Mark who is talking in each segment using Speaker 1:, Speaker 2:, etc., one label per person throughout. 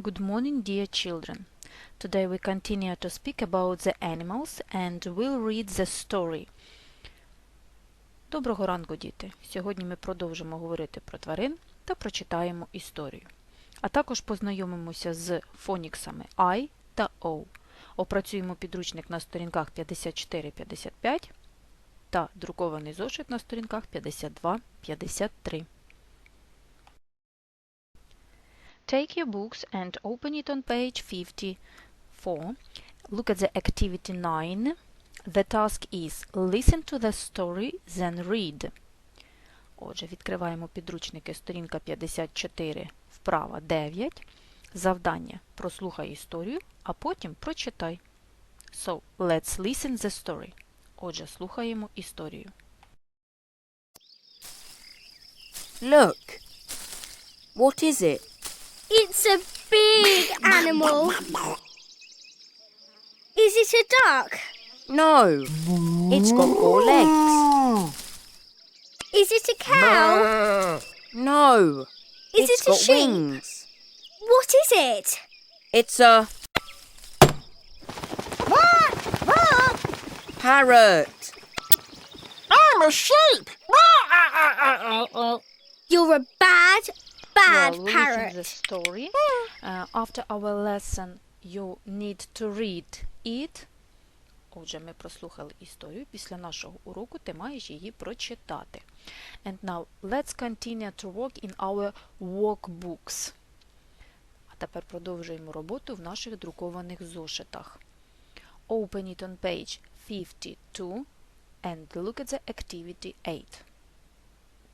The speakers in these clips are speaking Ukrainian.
Speaker 1: Good morning, dear children. Today we continue to speak about the animals and we'll read the story. Доброго ранку, діти! Сьогодні ми продовжимо говорити про тварин та прочитаємо історію. А також познайомимося з фоніксами I та O. Опрацюємо підручник на сторінках 54-55 та друкований зошит на сторінках 52-53. Take your books and open it on page 54. Look at the activity 9. The task is listen to the story, then read. Отже, відкриваємо підручники сторінка 54, вправа 9. Завдання прослухай історію, а потім прочитай. So, let's listen the story. Отже, слухаємо історію.
Speaker 2: Look. What is it?
Speaker 3: It's a big animal. Is it a duck?
Speaker 2: No. It's got four legs.
Speaker 3: Is it a cow?
Speaker 2: No.
Speaker 3: Is
Speaker 2: it's
Speaker 3: it a
Speaker 2: got
Speaker 3: sheep?
Speaker 2: wings.
Speaker 3: What is it?
Speaker 2: It's a parrot.
Speaker 4: I'm a sheep.
Speaker 3: You're a bad, bad
Speaker 1: well, listen the
Speaker 3: parrot.
Speaker 1: story. Uh, after our lesson, you need to read it. Отже, ми прослухали історію. Після нашого уроку ти маєш її прочитати. And now, let's continue to work in our workbooks. А тепер продовжуємо роботу в наших друкованих зошитах. Open it on page 52 and look at the activity 8.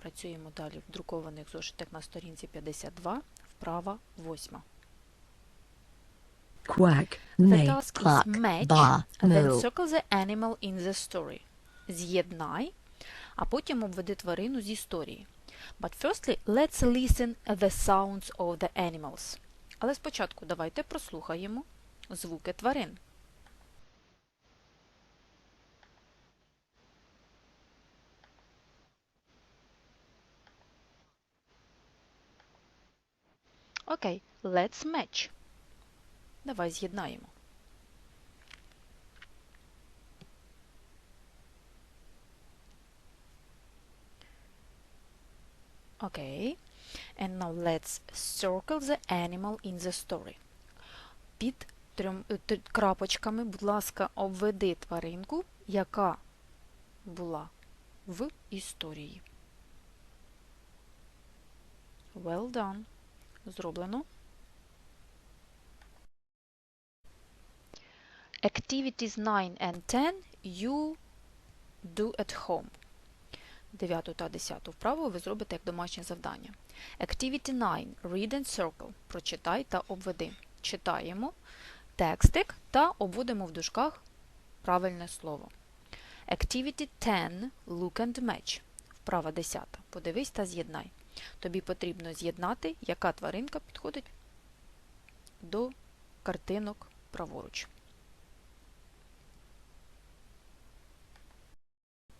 Speaker 1: Працюємо далі в друкованих зошитах на сторінці 52, вправа 8.
Speaker 5: Quack,
Speaker 1: The task
Speaker 5: cluck,
Speaker 1: is match, then circle the animal in the story. З'єднай, а потім обведи тварину з історії. But firstly, let's listen the sounds of the animals. Але спочатку давайте прослухаємо звуки тварин. Окей, let's match. Давай з'єднаємо. Okay. And now let's circle the animal in the story. Під трьом, е, крапочками, будь ласка, обведи тваринку, яка була в історії. Well done. Зроблено. Activities 9 and 10 you do at home. 9 та 10 вправу ви зробите як домашнє завдання. Activity 9. Read and circle. Прочитай та обведи. Читаємо текстик та обводимо в дужках правильне слово. Activity 10. Look and match. Вправа 10. Подивись та з'єднай. Тобі потрібно з'єднати, яка тваринка підходить до картинок праворуч.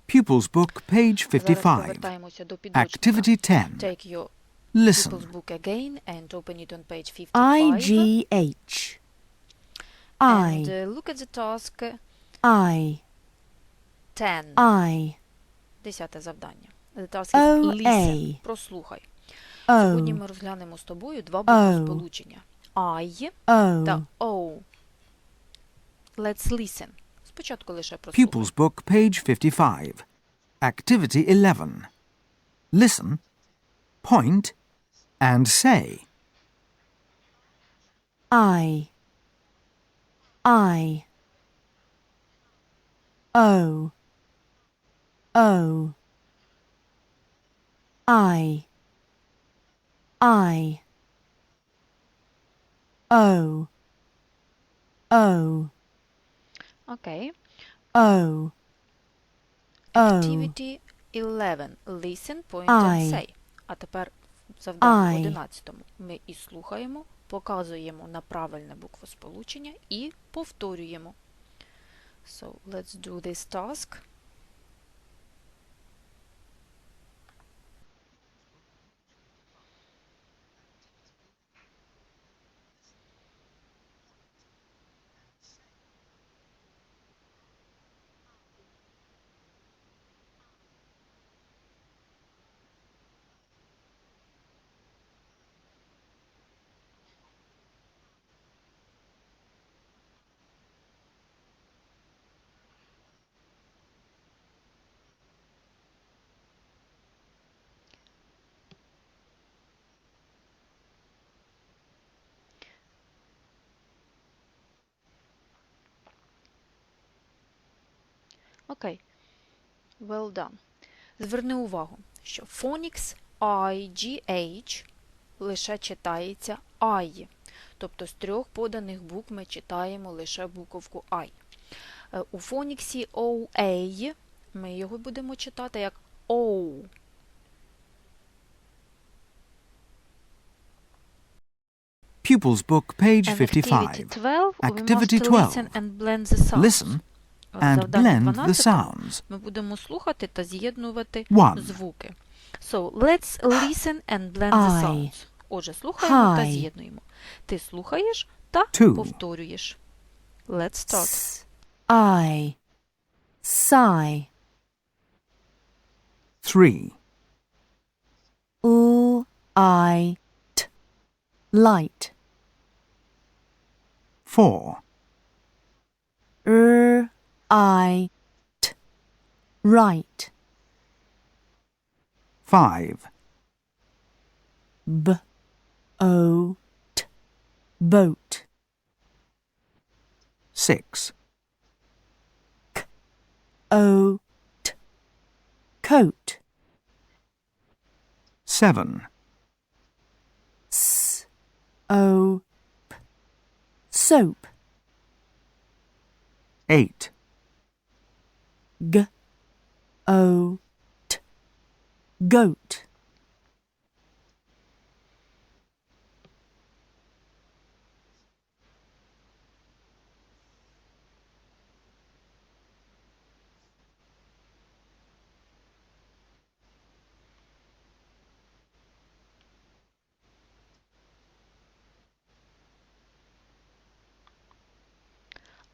Speaker 4: Pupils Book, page 55.
Speaker 1: повертаємося до підручника.
Speaker 4: Activity 10.
Speaker 1: Take your
Speaker 4: Listen.
Speaker 1: Pupils book again and open it on page 55.
Speaker 5: I G H.
Speaker 1: And
Speaker 5: I
Speaker 1: uh, look at the task
Speaker 5: I
Speaker 1: 10.
Speaker 5: I
Speaker 1: Десяте завдання. Listen. Прослухай. Сьогодні ми розглянемо з тобою два
Speaker 5: O.
Speaker 1: буквосполучення. I та O. Let's listen. Спочатку лише прослухай.
Speaker 4: Pupils Book, page 55. Activity 11. Listen, point, and say.
Speaker 5: I I O O I I O O
Speaker 1: Окей.
Speaker 5: O O
Speaker 1: Activity 11. Listen, point and
Speaker 5: I.
Speaker 1: say. А тепер завдання
Speaker 5: I.
Speaker 1: 11. Ми і слухаємо, показуємо на правильне буквосполучення і повторюємо. So, let's do this task. Окей. Well done. Зверни увагу, що phonics IGH лише читається I. Тобто з трьох поданих букв ми читаємо лише буковку I. Е, У фоніксі OA ми його будемо читати як O.
Speaker 4: Pupils Book, page
Speaker 1: And activity
Speaker 4: 55.
Speaker 1: 12,
Speaker 4: Activity 12.
Speaker 1: listen and blend the sounds.
Speaker 4: Listen and blend the sounds.
Speaker 1: Ми будемо слухати та з'єднувати звуки. So, let's listen and blend the sounds. Отже, слухаємо та з'єднуємо. Ти слухаєш та повторюєш. Let's start.
Speaker 5: I, sigh,
Speaker 4: 3.
Speaker 5: l, I, t, light,
Speaker 4: 4.
Speaker 5: r, I, t, right,
Speaker 4: 5.
Speaker 5: b, o, t, boat,
Speaker 4: 6.
Speaker 5: o, t, coat,
Speaker 4: 7.
Speaker 5: s, o, p, soap,
Speaker 4: 8.
Speaker 5: G, o, t, goat.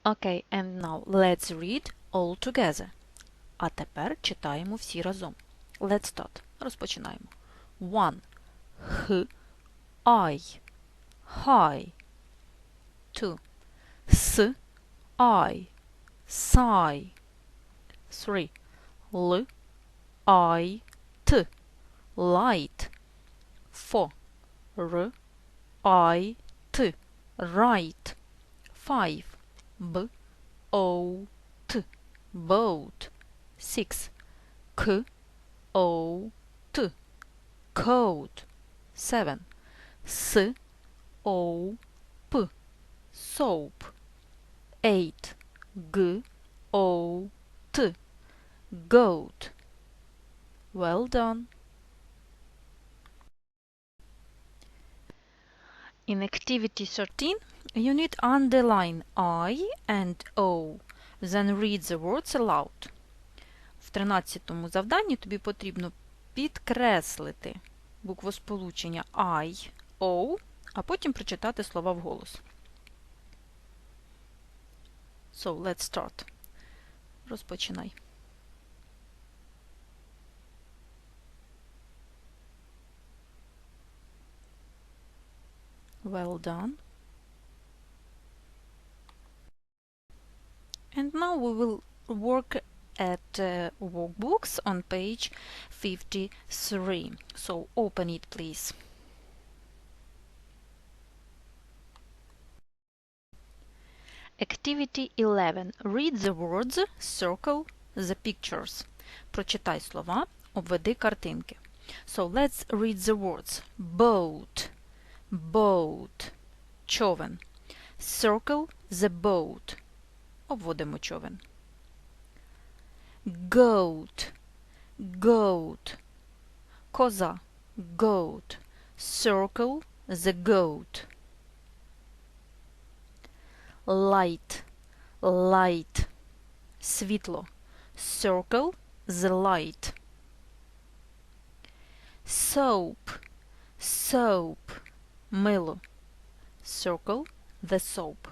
Speaker 1: Okay, and now let's read all together. А тепер читаємо всі разом. Let's start. Розпочинаємо. One. Х. I. High. Two. С. I. Sigh. Three. L. I. T. Light. Four. R. I. T. Right. Five. B O T boat six. K. O. T. Coat seven. S. O. P. Soap. Eight. G. O. T. Goat. Well done. In activity 13 You need underline I and O, then read the words aloud. В 13-му завданні тобі потрібно підкреслити буквосполучення I, O, а потім прочитати слова вголос. So, let's start. Розпочинай. Well done. And now we will work at uh, workbooks on page 53. So open it please. Activity 11. Read the words, circle the pictures. Прочитай слова, обведи картинки. So let's read the words. Boat, boat, човен. Circle the boat. Обводимо човен. Goat, goat. Коза, goat. Circle the goat. Light, light. Світло. Circle the light. Soap, soap. Мило. Circle the soap.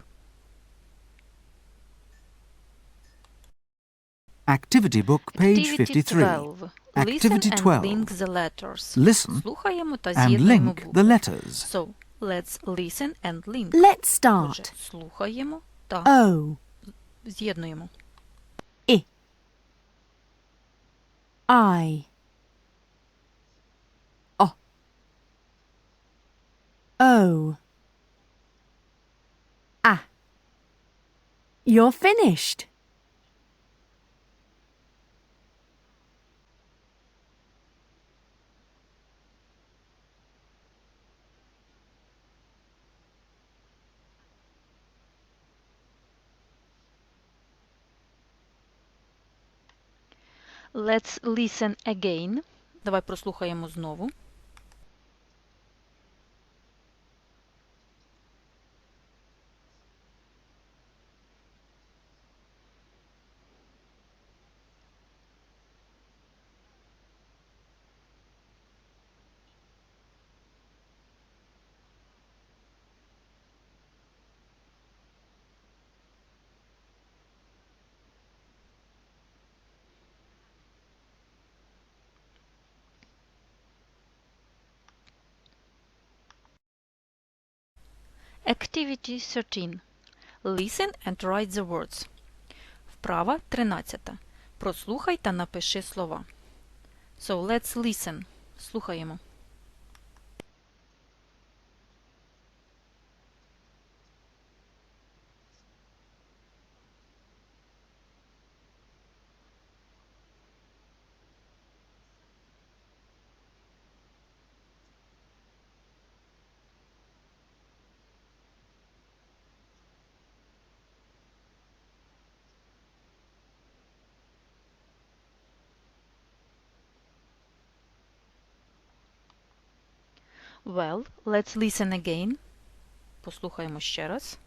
Speaker 4: Activity Book, page
Speaker 1: Activity
Speaker 4: 53.
Speaker 1: 12.
Speaker 4: Activity
Speaker 1: Listen and
Speaker 4: 12.
Speaker 1: link the letters.
Speaker 4: Listen
Speaker 1: Слухаємо та
Speaker 4: and
Speaker 1: з'єднуємо
Speaker 4: link
Speaker 1: букви.
Speaker 4: the letters.
Speaker 1: So, let's listen and link.
Speaker 5: Let's
Speaker 1: Отже,
Speaker 5: start.
Speaker 1: слухаємо та
Speaker 5: O,
Speaker 1: з'єднуємо.
Speaker 5: I. O. O. Ah. You're finished.
Speaker 1: Let's listen again. Давай прослухаємо знову. Activity 13. Listen and write the words. Вправа 13. Прослухай та напиши слова. So let's listen. Слухаємо. Well, let's listen again. Послухаємо ще раз.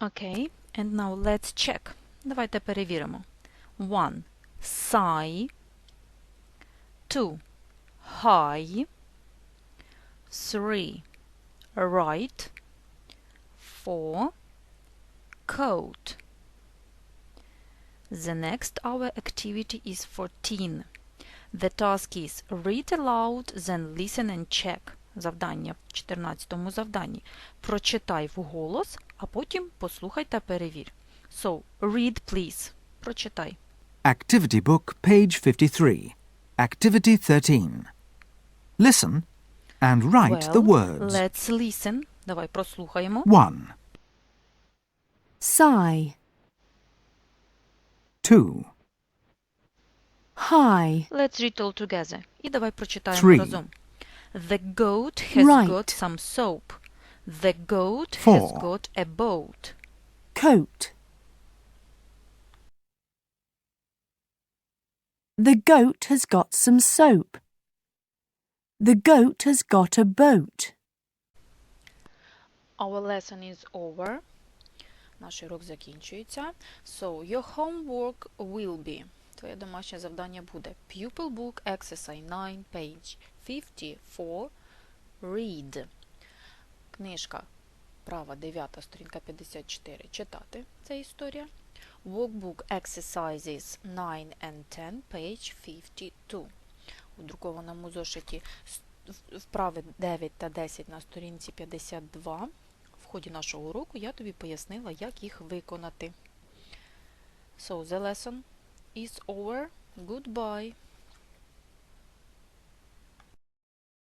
Speaker 1: Okay, and now let's check. Давайте перевіримо. One. Sigh. Two. High. Three. Right. Four. Coat. The next our activity is 14. The task is read aloud, then listen and check. Завдання в 14 завданні. Прочитай вголос, а потім послухай та перевір. So, read, please. Прочитай.
Speaker 4: Activity Book, page 53. Activity 13. Listen and write the words.
Speaker 1: Let's listen. Давай прослухаємо.
Speaker 4: 1,
Speaker 5: sigh,
Speaker 4: 2,
Speaker 5: high,
Speaker 1: Let's read all together. І давай прочитаємо
Speaker 4: Three.
Speaker 1: разом. The goat has
Speaker 5: Right.
Speaker 1: got some soap. The goat has
Speaker 4: Four.
Speaker 1: got a boat.
Speaker 5: coat. The goat has got some soap. The goat has got a boat.
Speaker 1: Our lesson is over. Наш урок закінчується. So, your homework will be. Твоє домашнє завдання буде Pupil Book Exercise 9, page 54. Read. Книжка права 9, сторінка 54. Читати. Це історія. Workbook Exercises 9 and 10, page 52. У друкованому зошиті вправи 9 та 10 на сторінці 52. В ході нашого уроку я тобі пояснила, як їх виконати. So, the lesson is over. Goodbye.